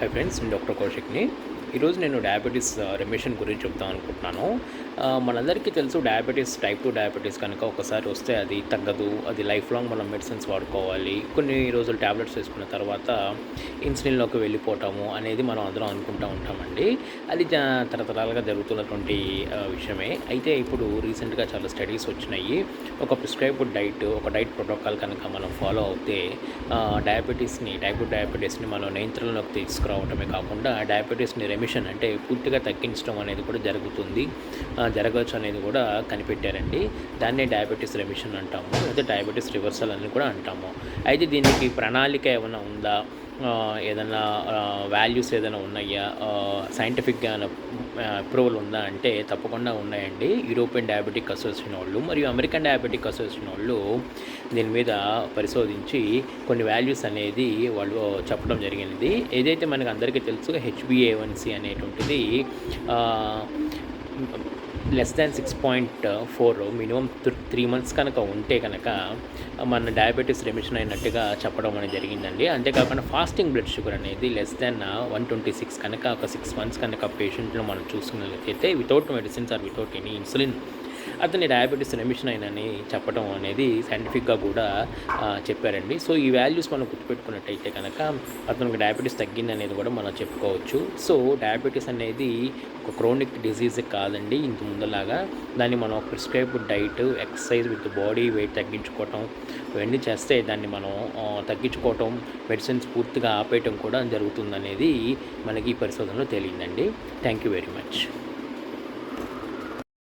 High friends నేను doctor కౌశిక్ని ఈరోజు నేను డయాబెటీస్ రెమిషన్ uh, గురించి చెప్తాను అనుకుంటున్నాను. మనందరికీ తెలుసు డయాబెటీస్ టైప్ టూ డయాబెటీస్ కనుక ఒకసారి వస్తే అది తగ్గదు. అది లైఫ్ లాంగ్ మనం మెడిసిన్స్ వాడుకోవాలి. కొన్ని రోజులు ట్యాబ్లెట్స్ వేసుకున్న తర్వాత ఇన్సులిన్లోకి వెళ్ళిపోవటము అనేది మనం అందరం అనుకుంటూ ఉంటామండి. అది జ- తరతరాలుగా జరుగుతున్నటువంటి విషయమే. అయితే ఇప్పుడు రీసెంట్గా చాలా స్టడీస్ వచ్చినాయి. ఒక ప్రిస్క్రైబ్డ్ డైట్ ఒక డైట్ ప్రోటోకాల్ కనుక మనం ఫాలో అవుతే డయాబెటీస్ని టైప్ టూ డయాబెటీస్ని మనం నియంత్రణలోకి తీసుకురావటమే కాకుండా డయాబెటీస్ని రెమిషన్ అంటే పూర్తిగా తగ్గించడం అనేది కూడా జరుగుతుంది. జరగవచ్చు అనేది కూడా కనిపెట్టారండి. దాన్నే డయాబెటీస్ రెమిషన్ అంటాము అయితే డయాబెటీస్ రివర్సల్ అని కూడా అంటాము. అయితే దీనికి ప్రణాళిక ఏమైనా ఉందా? ఏదైనా వాల్యూస్ ఏదైనా ఉన్నాయా? సైంటిఫిక్గా అప్రూవల్ ఉందా అంటే తప్పకుండా ఉన్నాయండి. యూరోపియన్ డయాబెటిక్ అసోసియేషన్ వాళ్ళు మరియు అమెరికన్ డయాబెటిక్ అసోసియేషన్ వాళ్ళు దీని మీద పరిశోధించి కొన్ని వాల్యూస్ అనేది వాళ్ళు చెప్పడం జరిగినది ఏదైతే మనకు అందరికీ తెలుసు H B A one C అనేటువంటిది less than six point four minimum three months కనుక ఉంటే కనుక మన డయాబెటీస్ రెమిషన్ అయినట్టుగా చెప్పడం అనేది జరిగిందండి. అంతేకాకుండా ఫాస్టింగ్ బ్లడ్ షుగర్ అనేది less than one twenty six కనుక ఒక సిక్స్ మంత్స్ కనుక పేషెంట్లో మనం చూసుకున్నట్లయితే without medicines or without any insulin అతని డయాబెటీస్ రెమిషన్ అయినని చెప్పడం అనేది సైంటిఫిక్గా కూడా చెప్పారండి. సో ఈ వాల్యూస్ మనం గుర్తుపెట్టుకున్నట్టయితే కనుక అతనికి డయాబెటీస్ తగ్గింది అనేది కూడా మనం చెప్పుకోవచ్చు. సో డయాబెటీస్ అనేది ఒక క్రోనిక్ డిజీజ్ కాదండి. ఇంత ముందులాగా దాన్ని మనం prescribe diet exercise with body weight తగ్గించుకోవటం ఇవన్నీ చేస్తే దాన్ని మనం తగ్గించుకోవటం మెడిసిన్స్ పూర్తిగా ఆపేయటం కూడా జరుగుతుందనేది మనకి ఈ పరిశోధనలో తెలియదండి. Thank you very much